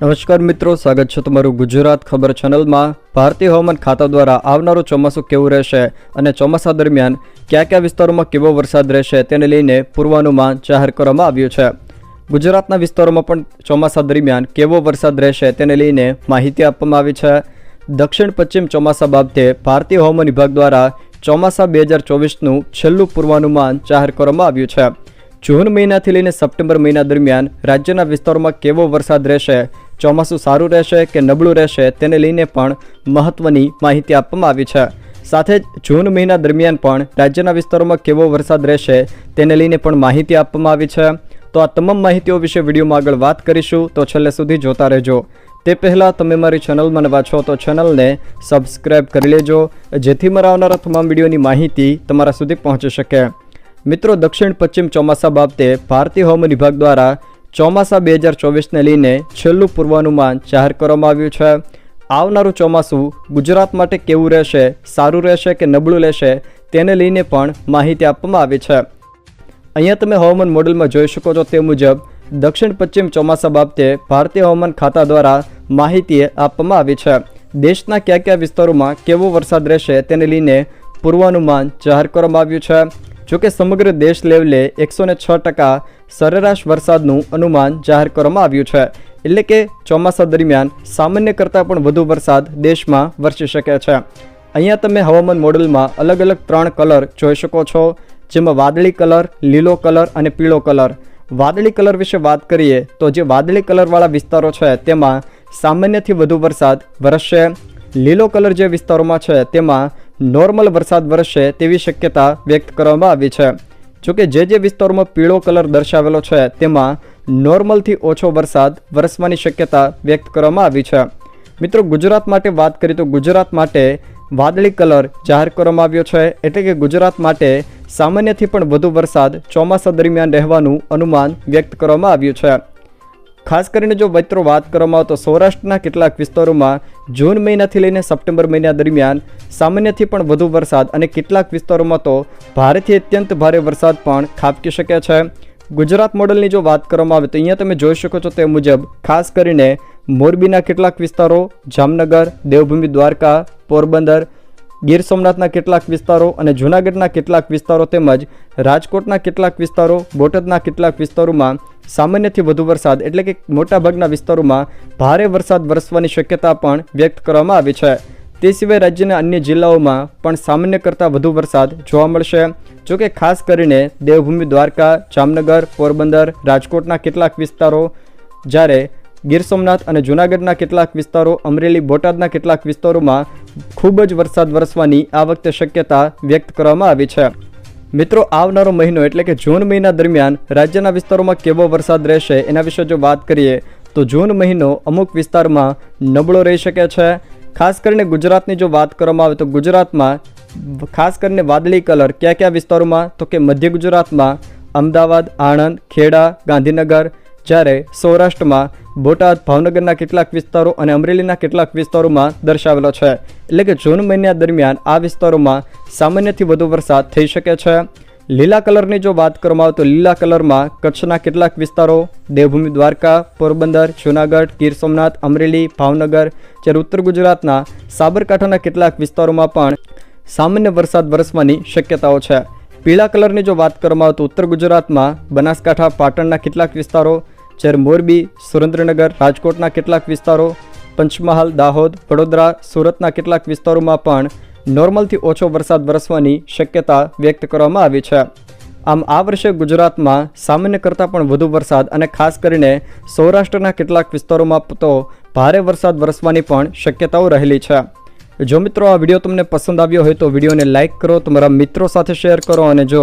નમસ્કાર મિત્રો, સ્વાગત છે તમારું ગુજરાત ખબર ચેનલમાં. ભારતીય હવામાન ખાતા દ્વારા આવનારું ચોમાસું કેવું રહેશે અને ચોમાસા દરમિયાન કયા કયા વિસ્તારોમાં કેવો વરસાદ રહેશે તેને લઈને પૂર્વાનુમાન જાહેર કરવામાં આવ્યું છે. ગુજરાતના વિસ્તારોમાં પણ ચોમાસા દરમિયાન કેવો વરસાદ રહેશે તેને લઈને માહિતી આપવામાં આવી છે. દક્ષિણ પશ્ચિમ ચોમાસા બાબતે ભારતીય હવામાન વિભાગ દ્વારા ચોમાસા બે હજાર ચોવીસનું છેલ્લું પૂર્વાનુમાન જાહેર કરવામાં આવ્યું છે. જૂન મહિનાથી લઈને સપ્ટેમ્બર મહિના દરમિયાન રાજ્યના વિસ્તારોમાં કેવો વરસાદ રહેશે ચોમાસું સારું રહેશે કે નબળું રહેશે તેને લઈને પણ મહત્વની માહિતી આપવામાં આવી છે. સાથે જ જૂન મહિના દરમિયાન પણ રાજ્યના વિસ્તારોમાં કેવો વરસાદ રહેશે તેને લઈને પણ માહિતી આપવામાં આવી છે. તો આ તમામ માહિતીઓ વિશે વિડીયોમાં આગળ વાત કરીશું. તો છેલ્લે સુધી જોતા રહેજો. તે પહેલાં તમે મારી ચેનલમાં નવા છો તો ચેનલને સબસ્ક્રાઈબ કરી લેજો. જેથી મારા આવનારા તમામ વિડીયોની માહિતી તમારા સુધી પહોંચી શકે. મિત્રો દક્ષિણ પશ્ચિમ ચોમાસા બાબતે ભારતીય હવામાન વિભાગ દ્વારા ચોમાસા બે હજાર ચોવીસને લઈને છેલ્લું પૂર્વાનુમાન જાહેર કરવામાં આવ્યું છે. આવનારું ચોમાસું ગુજરાત માટે કેવું રહેશે, સારું રહેશે કે નબળું રહેશે તેને લઈને પણ માહિતી આપવામાં આવી છે. અહીંયા તમે હવામાન મોડેલમાં જોઈ શકો છો તે મુજબ, દક્ષિણ પશ્ચિમ ચોમાસા બાબતે ભારતીય હવામાન ખાતા દ્વારા માહિતી આપવામાં આવી છે. દેશના કયા કયા વિસ્તારોમાં કેવો વરસાદ રહેશે તેને લઈને પૂર્વાનુમાન જાહેર કરવામાં આવ્યું છે. જોકે સમગ્ર દેશ લેવલે એકસો ને છ ટકા સરેરાશ વરસાદનું અનુમાન જાહેર કરવામાં આવ્યું છે. એટલે કે ચોમાસા દરમિયાન સામાન્ય કરતાં પણ વધુ વરસાદ દેશમાં વરસી શકે છે. અહીંયા તમે હવામાન મોડલમાં અલગ અલગ ત્રણ કલર જોઈ શકો છો. જેમાં વાદળી કલર, લીલો કલર અને પીળો કલર. વાદળી કલર વિશે વાત કરીએ તો જે વાદળી કલરવાળા વિસ્તારો છે તેમાં સામાન્યથી વધુ વરસાદ વરસશે. લીલો કલર જે વિસ્તારોમાં છે તેમાં નોર્મલ વરસાદ વરસશે તેવી શક્યતા વ્યક્ત કરવામાં આવી છે. જોકે જે જે વિસ્તારોમાં પીળો કલર દર્શાવેલો છે, તેમાં નોર્મલથી ઓછો વરસાદ વરસવાની શક્યતા વ્યક્ત કરવામાં આવી છે. મિત્રો, ગુજરાત માટે વાત કરીએ તો ગુજરાત માટે વાદળી કલર જાહેર કરવામાં આવ્યો છે, એટલે કે ગુજરાત માટે સામાન્યથી પણ વધુ વરસાદ ચોમાસા દરમિયાન રહેવાનું અનુમાન વ્યક્ત કરવામાં આવ્યું છે. ખાસ કરીને જો મિત્રો વાત કરવામાં આવે તો સૌરાષ્ટ્રના કેટલાક વિસ્તારોમાં જૂન મહિનાથી લઈને સપ્ટેમ્બર મહિના દરમિયાન સામાન્યથી પણ વધુ વરસાદ અને કેટલાક વિસ્તારોમાં તો ભારેથી અત્યંત ભારે વરસાદ પણ ખાબકી શકે છે. ગુજરાત મોડલની જો વાત કરવામાં આવે તો અહીંયા તમે જોઈ શકો છો તે મુજબ ખાસ કરીને મોરબીના કેટલાક વિસ્તારો, જામનગર, દેવભૂમિ, દ્વારકા, પોરબંદર, ગીર સોમનાથના કેટલાક વિસ્તારો અને જૂનાગઢના કેટલાક વિસ્તારો તેમજ રાજકોટના કેટલાક વિસ્તારો, બોટાદના કેટલાક વિસ્તારોમાં સામાન્યથી વધુ વરસાદ એટલે કે મોટાભાગના વિસ્તારોમાં ભારે વરસાદ વરસવાની શક્યતા પણ વ્યક્ત કરવામાં આવી છે. તે સિવાય રાજ્યના અન્ય જિલ્લાઓમાં પણ સામાન્ય કરતાં વધુ વરસાદ જોવા મળશે. જોકે ખાસ કરીને દેવભૂમિ, દ્વારકા, જામનગર, પોરબંદર, રાજકોટના કેટલાક વિસ્તારો જ્યારે ગીર સોમનાથ અને જૂનાગઢના કેટલાક વિસ્તારો, અમરેલી, બોટાદના કેટલાક વિસ્તારોમાં ખૂબ જ વરસાદ વરસવાની આ વખતે શક્યતા વ્યક્ત કરવામાં આવી છે. મિત્રો, આવનારો મહિનો એટલે કે જૂન મહિના દરમિયાન રાજ્યના વિસ્તારોમાં કેવો વરસાદ રહેશે એના વિશે જો વાત કરીએ, તો જૂન મહિનો અમુક વિસ્તારમાં નબળો રહી શકે છે. ખાસ કરીને ગુજરાતની જો વાત કરવામાં આવે તો ગુજરાતમાં ખાસ કરીને વાદળી કલર કયા કયા વિસ્તારોમાં? તો કે મધ્ય ગુજરાતમાં અમદાવાદ, આણંદ, ખેડા, ગાંધીનગર જ્યારે સૌરાષ્ટ્રમાં બોટાદ, ભાવનગરના કેટલાક વિસ્તારો અને અમરેલીના કેટલાક વિસ્તારોમાં દર્શાવેલો છે. એટલે કે જૂન મહિના દરમિયાન આ વિસ્તારોમાં સામાન્યથી વધુ વરસાદ થઈ શકે છે. લીલા કલરની જો વાત કરવામાં આવે તો લીલા કલરમાં કચ્છના કેટલાક વિસ્તારો દેવભૂમિ દ્વારકા, પોરબંદર, જૂનાગઢ, ગીર સોમનાથ, અમરેલી, ભાવનગર, જ્યારે ઉત્તર ગુજરાતના સાબરકાંઠાના કેટલાક વિસ્તારોમાં પણ સામાન્ય વરસાદ વરસવાની શક્યતાઓ છે. પીળા કલરની જો વાત કરવામાં આવે તો ઉત્તર ગુજરાતમાં બનાસકાંઠા, પાટણના કેટલાક વિસ્તારો જ્યારે મોરબી, સુરેન્દ્રનગર, રાજકોટના કેટલાક વિસ્તારો, પંચમહાલ, દાહોદ, વડોદરા, સુરતના કેટલાક વિસ્તારોમાં પણ નોર્મલથી ઓછો વરસાદ વરસવાની શક્યતા વ્યક્ત કરવામાં આવી છે. આમ આ વર્ષે ગુજરાતમાં સામાન્ય કરતાં પણ વધુ વરસાદ અને ખાસ કરીને સૌરાષ્ટ્રના કેટલાક વિસ્તારોમાં તો ભારે વરસાદ વરસવાની પણ શક્યતાઓ રહેલી છે. જો મિત્રો આ વીડિયો તમને પસંદ આવ્યો હોય તો વિડીયોને લાઇક કરો, તમારા મિત્રો સાથે શેર કરો અને જો